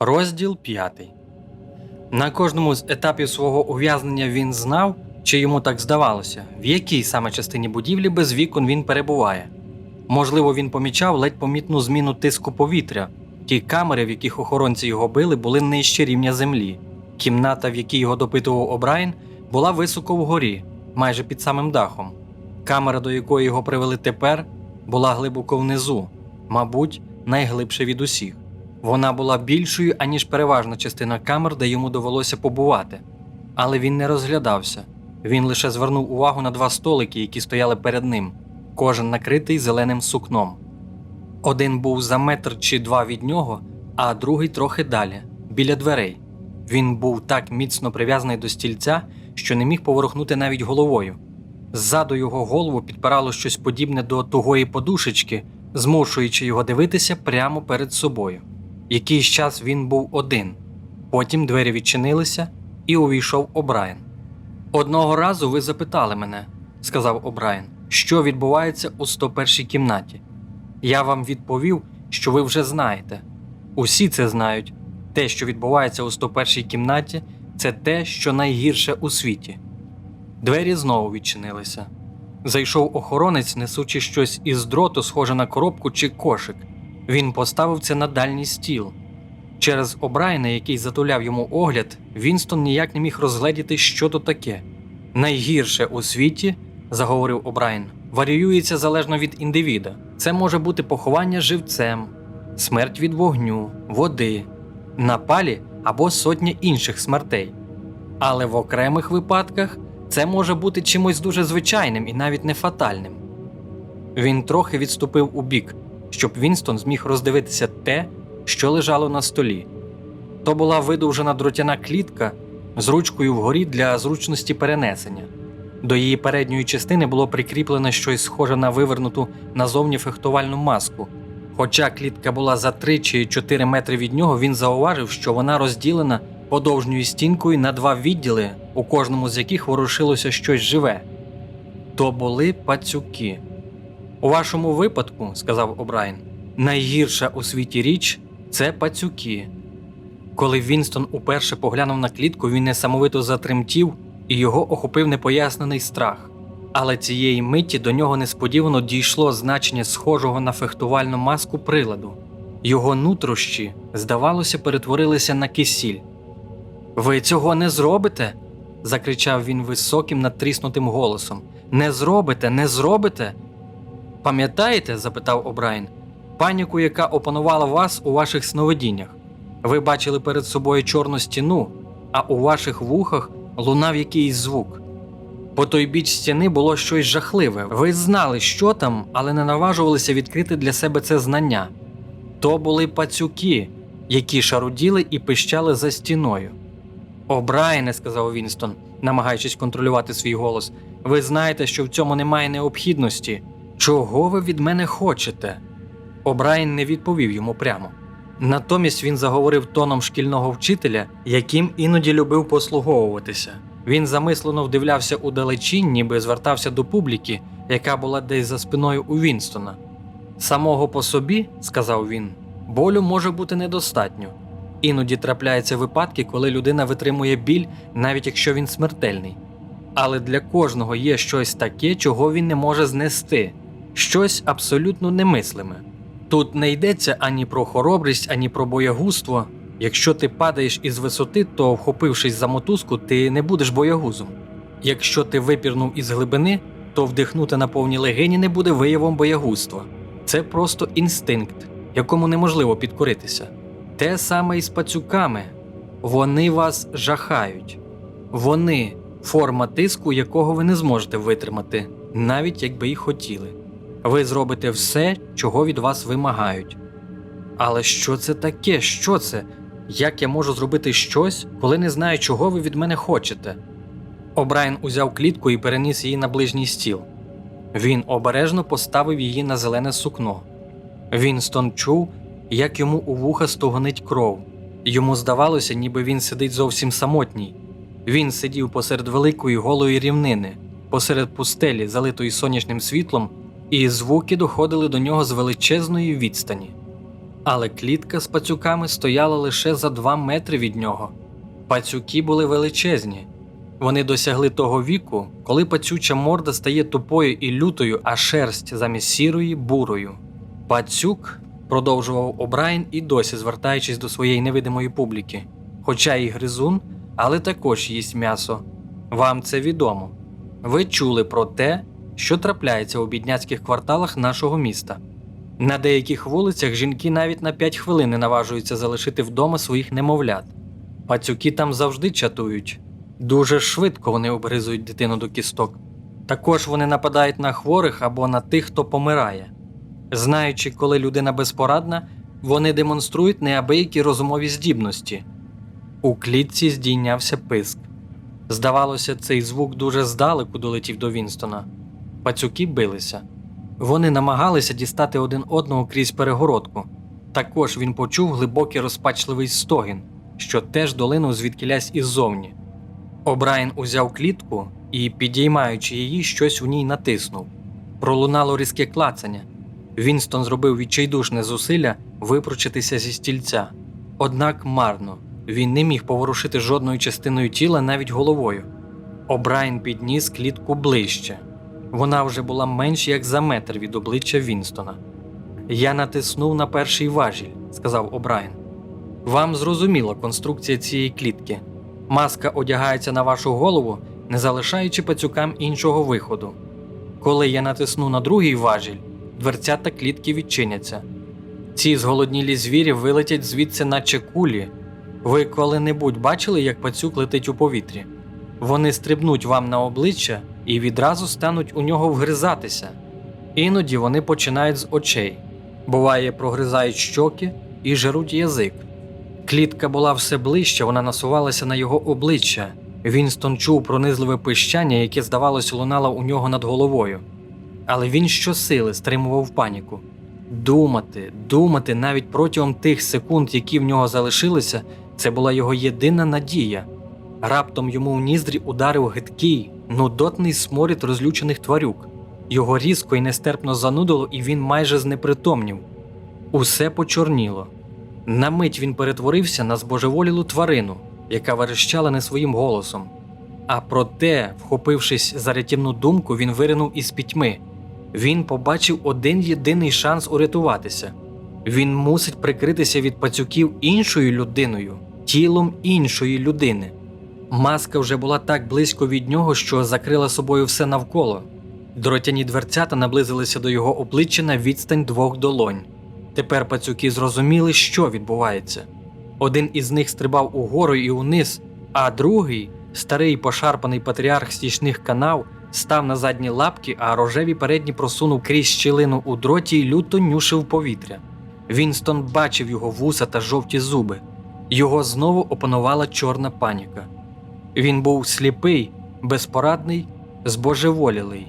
Розділ 5. На кожному з етапів свого ув'язнення він знав, чи йому так здавалося, в якій саме частині будівлі без вікон він перебуває. Можливо, він помічав ледь помітну зміну тиску повітря. Ті камери, в яких охоронці його били, були нижче рівня землі. Кімната, в якій його допитував Обрайн, була високо вгорі, майже під самим дахом. Камера, до якої його привели тепер, була глибоко внизу, мабуть, найглибше від усіх. Вона була більшою, аніж переважна частина камер, де йому довелося побувати. Але він не розглядався. Він лише звернув увагу на два столики, які стояли перед ним, кожен накритий зеленим сукном. Один був за метр чи два від нього, а другий трохи далі, біля дверей. Він був так міцно прив'язаний до стільця, що не міг поворухнути навіть головою. Ззаду його голову підпирало щось подібне до тугої подушечки, змушуючи його дивитися прямо перед собою. Якийсь час він був один. Потім двері відчинилися і увійшов Обрайен. Одного разу ви запитали мене, сказав Обрайен, що відбувається у 101 кімнаті. Я вам відповів, що ви вже знаєте. Усі це знають. Те, що відбувається у 101 кімнаті, це те, що найгірше у світі. Двері знову відчинилися. Зайшов охоронець, несучи щось із дроту, схоже на коробку чи кошик. Він поставив це на дальній стіл. Через Обрайна, який затуляв йому огляд, Вінстон ніяк не міг розгледіти, що то таке. Найгірше у світі, заговорив Обрайн, варіюється залежно від індивіда. Це може бути поховання живцем, смерть від вогню, води, напалі або сотня інших смертей. Але в окремих випадках це може бути чимось дуже звичайним і навіть не фатальним. Він трохи відступив у бік, щоб Вінстон зміг роздивитися те, що лежало на столі. То була видовжена дротяна клітка з ручкою вгорі для зручності перенесення. До її передньої частини було прикріплене щось схоже на вивернуту назовні фехтувальну маску. Хоча клітка була за 3 чи 4 метри від нього, він зауважив, що вона розділена подовжньою стінкою на два відділи, у кожному з яких ворушилося щось живе. То були пацюки. У вашому випадку, сказав Обрайн, найгірша у світі річ це пацюки. Коли Вінстон уперше поглянув на клітку, він несамовито затремтів і його охопив непояснений страх. Але цієї миті до нього несподівано дійшло значення схожого на фехтувальну маску приладу. Його нутрощі, здавалося, перетворилися на кисіль. Ви цього не зробите? закричав він високим, натріснутим голосом. Не зробите, не зробите. Пам'ятаєте? запитав Обрайн, паніку, яка опанувала вас у ваших сновидіннях. Ви бачили перед собою чорну стіну, а у ваших вухах лунав якийсь звук. По той біч стіни було щось жахливе. Ви знали, що там, але не наважувалися відкрити для себе це знання. То були пацюки, які шаруділи і пищали за стіною. Обрайне, сказав Вінстон, намагаючись контролювати свій голос, ви знаєте, що в цьому немає необхідності. Чого ви від мене хочете? Обрайн не відповів йому прямо. Натомість він заговорив тоном шкільного вчителя, яким іноді любив послуговуватися. Він замислено вдивлявся у далечінь, ніби звертався до публіки, яка була десь за спиною у Вінстона. Самого по собі, сказав він, болю може бути недостатньо. Іноді трапляються випадки, коли людина витримує біль, навіть якщо він смертельний. Але для кожного є щось таке, чого він не може знести, щось абсолютно немислиме. Тут не йдеться ані про хоробрість, ані про боягузтво. Якщо ти падаєш із висоти, то, вхопившись за мотузку, ти не будеш боягузом. Якщо ти випірнув із глибини, то вдихнути на повні легені не буде виявом боягузтва. Це просто інстинкт, якому неможливо підкоритися. Те саме і з пацюками. Вони вас жахають. Вони форма тиску, якого ви не зможете витримати, навіть якби й хотіли. Ви зробите все, чого від вас вимагають. Але що це таке? Що це? Як я можу зробити щось, коли не знаю, чого ви від мене хочете? Обрайен узяв клітку і переніс її на ближній стіл. Він обережно поставив її на зелене сукно. Вінстон чув, як йому у вуха стогонить кров. Йому здавалося, ніби він сидить зовсім самотній. Він сидів посеред великої голої рівнини, посеред пустелі, залитої сонячним світлом, і звуки доходили до нього з величезної відстані. Але клітка з пацюками стояла лише за два метри від нього. Пацюки були величезні. Вони досягли того віку, коли пацюча морда стає тупою і лютою, а шерсть замість сірої бурою. Пацюк, продовжував Обрайн і досі звертаючись до своєї невидимої публіки, хоча і гризун, але також їсть м'ясо. Вам це відомо. Ви чули про те, що трапляється у бідняцьких кварталах нашого міста. На деяких вулицях жінки навіть на 5 хвилин не наважуються залишити вдома своїх немовлят. Пацюки там завжди чатують. Дуже швидко вони обгризують дитину до кісток. Також вони нападають на хворих або на тих, хто помирає. Знаючи, коли людина безпорадна, вони демонструють неабиякі розумові здібності. У клітці здійнявся писк. Здавалося, цей звук дуже здалеку долетів до Вінстона. Пацюки билися. Вони намагалися дістати один одного крізь перегородку. Також він почув глибокий розпачливий стогін, що теж долинув звідкілясь іззовні. Обрайн узяв клітку і, підіймаючи її, щось у ній натиснув. Пролунало різке клацання. Вінстон зробив відчайдушне зусилля випручитися зі стільця. Однак марно він не міг поворушити жодною частиною тіла навіть головою. Обрайн підніс клітку ближче. Вона вже була менш як за метр від обличчя Вінстона. Я натиснув на перший важіль, сказав Обрайн. Вам зрозуміла конструкція цієї клітки. Маска одягається на вашу голову, не залишаючи пацюкам іншого виходу. Коли я натисну на другий важіль, дверцята клітки відчиняться. Ці зголоднілі звірі вилетять звідси, наче кулі. Ви коли-небудь бачили, як пацюк летить у повітрі? Вони стрибнуть вам на обличчя і відразу стануть у нього вгризатися. Іноді вони починають з очей. Буває, прогризають щоки і жеруть язик. Клітка була все ближче, вона насувалася на його обличчя. Вінстон чув пронизливе пищання, яке, здавалося, лунало у нього над головою. Але він щосили стримував паніку. Думати, думати навіть протягом тих секунд, які в нього залишилися, це була його єдина надія. Раптом йому в ніздрі ударив гидкий, нудотний сморід розлючених тварюк. Його різко і нестерпно занудило, і він майже знепритомнів. Усе почорніло. На мить він перетворився на збожеволілу тварину, яка верещала не своїм голосом. А проте, вхопившись за рятівну думку, він виринув із пітьми. Він побачив один єдиний шанс урятуватися. Він мусить прикритися від пацюків іншою людиною, тілом іншої людини. Маска вже була так близько від нього, що закрила собою все навколо. Дротяні дверцята наблизилися до його обличчя на відстань двох долонь. Тепер пацюки зрозуміли, що відбувається. Один із них стрибав угору і униз, а другий, старий пошарпаний патріарх стічних канав, став на задні лапки, а рожеві передні просунув крізь щілину у дроті й люто нюшив повітря. Вінстон бачив його вуса та жовті зуби. Його знову опанувала чорна паніка. Він був сліпий, безпорадний, збожеволілий.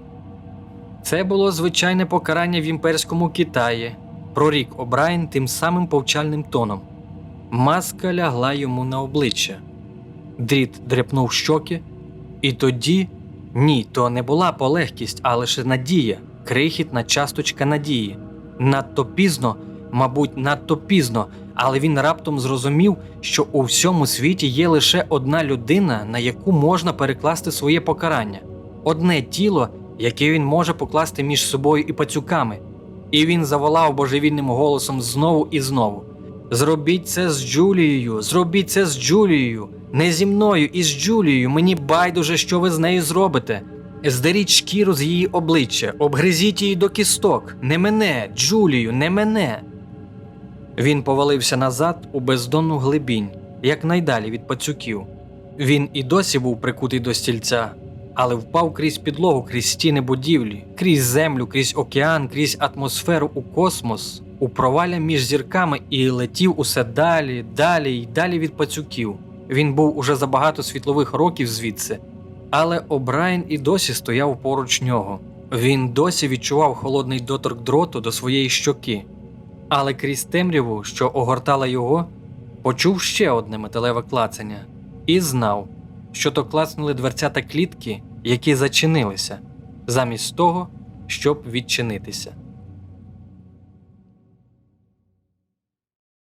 Це було звичайне покарання в імперському Китаї, прорік Обрайн тим самим повчальним тоном. Маска лягла йому на обличчя. Дріт дряпнув щоки, і тоді ні, то не була полегкість, а лише надія, крихітна часточка надії. Надто пізно, мабуть, надто пізно, але він раптом зрозумів, що у всьому світі є лише одна людина, на яку можна перекласти своє покарання, одне тіло, яке він може покласти між собою і пацюками. І він заволав божевільним голосом знову і знову: Зробіть це з Джулією, зробіть це з Джулією, не зі мною і з Джулією. Мені байдуже, що ви з нею зробите. Здеріть шкіру з її обличчя, обгризіть її до кісток. Не мене, Джулію, не мене. Він повалився назад у бездонну глибінь, якнайдалі від пацюків. Він і досі був прикутий до стільця, але впав крізь підлогу, крізь стіни будівлі, крізь землю, крізь океан, крізь атмосферу у космос, у провалля між зірками і летів усе далі, далі й далі від пацюків. Він був уже за багато світлових років звідси, але Обрайн і досі стояв поруч нього. Він досі відчував холодний доторк дроту до своєї щоки. Але крізь темряву, що огортала його, почув ще одне металеве клацання і знав, що то клацнули дверцята клітки, які зачинилися, замість того, щоб відчинитися.